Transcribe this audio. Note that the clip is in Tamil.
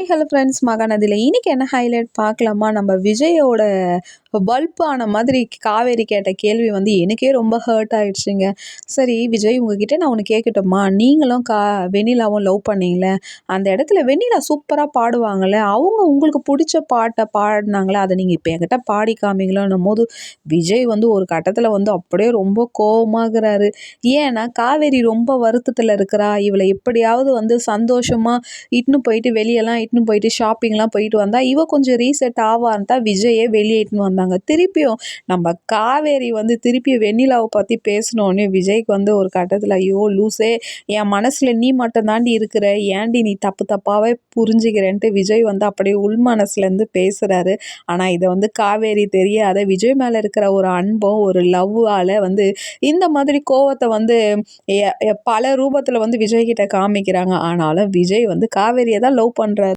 ஹலோ ஃப்ரெண்ட்ஸ் மகாநதியில் இன்னைக்கு என்ன ஹைலைட் பார்க்கலாமா? நம்ம விஜயோட பல்ப் ஆன மாதிரி காவேரி கேட்ட கேள்வி வந்து எனக்கே ரொம்ப ஹர்ட் ஆயிடுச்சுங்க. சரி விஜய் உங்ககிட்ட நான் ஒன்று கேட்கட்டுமா நீங்களும் கா வெண்ணிலாவும் லவ் பண்ணீங்களே? அந்த இடத்துல வெண்ணிலா சூப்பராக பாடுவாங்கள்ல அவங்க உங்களுக்கு பிடிச்ச பாட்டை பாடினாங்களே அதை நீங்கள் இப்போ என்கிட்ட பாடி காமிங்களோன்னும் போது விஜய் வந்து ஒரு கட்டத்தில் வந்து அப்படியே ரொம்ப கோவமாகறாரு. ஏன்னா காவேரி ரொம்ப வருத்தத்தில் இருக்கிறா. இவளை எப்படியாவது வந்து சந்தோஷமாக இட்டுன்னு போயிட்டு வெளியெல்லாம் இட்டுன்னு போயிட்டு ஷாப்பிங்லாம் போயிட்டு வந்தால் இவ கொஞ்சம் ரீசெட் ஆவான்னு தான் விஜயே வெளியே இட்டுன்னு வந்தாங்க. திருப்பியும் நம்ம காவேரி வந்து திருப்பி வெண்ணிலாவை பற்றி பேசினோடனே விஜய்க்கு வந்து ஒரு கட்டத்தில் ஐயோ லூஸே என் மனசில் நீ மட்டும் தாண்டி இருக்கிற ஏன்டி நீ தப்பு தப்பாகவே புரிஞ்சுக்கிறேன்ட்டு? விஜய் வந்து அப்படியே உள் மனசுலேருந்து பேசுகிறாரு ஆனால் இதை வந்து காவேரி தெரியாத விஜய் மேலே இருக்கிற ஒரு அன்பும் ஒரு லவ்வால் வந்து இந்த மாதிரி கோவத்தை வந்து எ- பல ரூபத்தில் வந்து விஜய் கிட்ட காமிக்கிறாங்க. ஆனாலும் விஜய் வந்து காவேரியை தான் லவ் பண்ணுறாரு